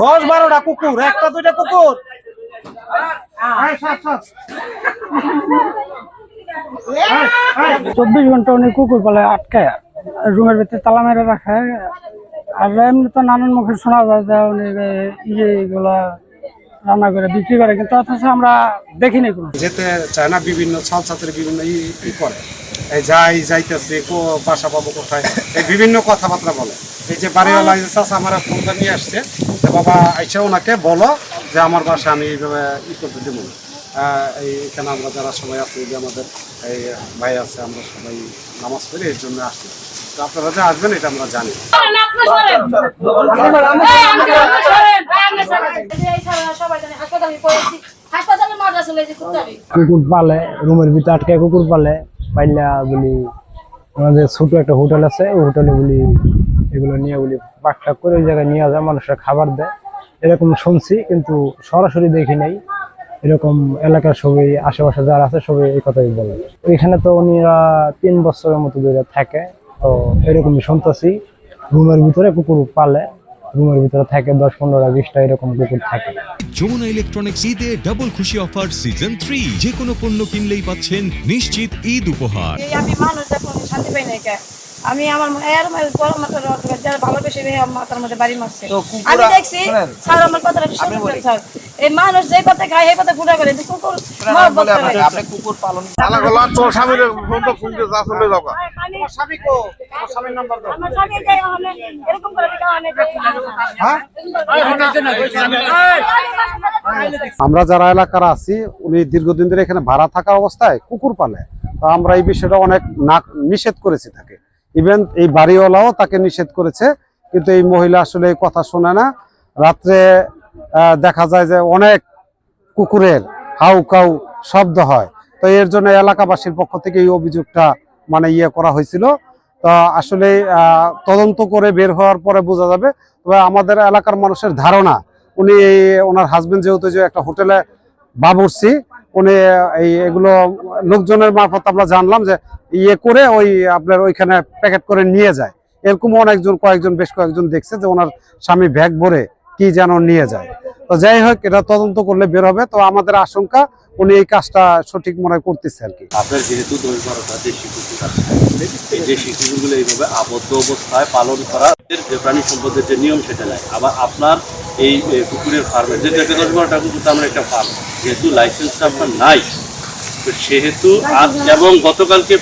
দশ বারোটা কুকুর, একটা, দুইটা কুকুর। চব্বিশ ঘণ্টা উনি কুকুর পালে আটকায় রুমের ভিতরে তালা মেরে রাখে আর এমনি তো নানান মুখে শোনা যায় যে উনি ইয়ে এগুলা রান্না করে বিক্রি করে, কিন্তু অথচ আমরা দেখিনি কোনো। যেতে চায় না, বিভিন্ন ছাল ছাত্রের বিভিন্ন ই করে। এই যাই, যাইতেছে, কো, বাসা পাবো কোথায়? এই বিভিন্ন কথাবার্তা বলে। এই যে বাড়িওয়ালা যে চাষা আমার ফোনটা নিয়ে আসছে বাবা আইসা ওনাকে বলো যে আমার বাসা আমি এইভাবে ই করতে দেবো। এই এখানে আমরা যারা সবাই আছি, যে আমাদের এই ভাই আছে, আমরা সবাই নামাজ পড়ি এর জন্য আসছি। তো আপনারা যে আসবেন, এটা আমরা জানি। সবাই জানে হাসপাতালে পড়েছি। হাসপাতালে মাদ্রাসা চলে যে করতে হবে কুকুর পালে রুমের ভিতরে আটকে কুকুর পালে পাইলা বলি আমাদের ছোট একটা হোটেল আছে ওই হোটেলে বলি এগুলো নিয়ে বলি পাকটাক করে ওই জায়গায় নিয়ে যায় মানুষরা খাবার দেয়। এরকম শুনছি কিন্তু সরাসরি দেখি নাই। এরকম এলাকার সবাই আশেপাশে যারা আছে সবাই এই কথাই বলে। এখানে তো উনিরা তিন বছরের মতো ধরে থাকে তো এরকমই শুনতেছি। রুমের ভিতরে কুকুর পালে রুমের ভিতরে থাকে দশ পনেরোটা বিশটা এরকম কুকুর থাকে। যমুনা ইলেকট্রনিক্স ঈদে ডাবল খুশি অফার সিজন থ্রি যে কোনো পণ্য কিনলেই পাচ্ছেন নিশ্চিত ঈদ উপহার। এই আমি মানুষ দেখুন শান্তি পাই নাই আমি আমার এর বড় মাথার যারা ভালোবেসে আমার মাথার মধ্যে বাড়ি মারছে। আমি দেখছি স্যার আমার কথাটা শুনতে স্যার। এই মানুষ যে পথে খায় সেই পথে করে। কুকুর আপনি কুকুর পালন তোর স্বামীর ফোন তো ফোন যা চলে যাও আমি- স্বামী কো? স্বামীর নাম্বার দাও। আমার স্বামী যাই ওখানে এরকম করে দিকে ওখানে হ্যাঁ? আমরা যারা এলাকার আছি উনি দীর্ঘদিন ধরে এখানে ভাড়া থাকা অবস্থায় কুকুর পালে। তো আমরা এই বিষয়টা অনেক না নিষেধ করেছি তাকে। ইভেন এই বাড়িওয়ালাও তাকে নিষেধ করেছে কিন্তু এই মহিলা আসলে এই কথা শোনে না। রাত্রে দেখা যায় যে অনেক কুকুরের হাউ কাউ শব্দ হয়। তো এর জন্য এলাকাবাসীর পক্ষ থেকে এই অভিযোগটা মানে ইয়ে করা হয়েছিল। তো আসলে তদন্ত করে বের হওয়ার পরে বোঝা যাবে। তবে আমাদের এলাকার মানুষের ধারণা, উনি ওনার হাজবেন্ড যেহেতু যে একটা হোটেলে বাবুর্চি, উনি এই, এগুলো লোকজনের মারফত আমরা জানলাম যে ইয়ে করে ওই আপনার ওইখানে প্যাকেট করে নিয়ে যায়। এরকম অনেকজন, কয়েকজন, বেশ কয়েকজন দেখছে যে ওনার স্বামী ব্যাগ ভরে কি যেন নিয়ে যায়। তো যাই হোক, এটা তদন্ত করলে বের হবে। তো আমাদের আশঙ্কা, উনি এই কাজটা সঠিক মনে করতেছে আর কি। আপনার যেহেতু এইভাবে আবদ্ধ অবস্থায় পালন করা যে প্রাণী সম্পদের যে নিয়ম সেটা নাই। আবার আপনার এই কুকুরের ফার্মের যেহেতু একটা দশ বারোটা কুকুর তো আমরা একটা ফার্ম যেহেতু লাইসেন্সটা আপনার নাই সেহেতু আজ এবং গতকালকে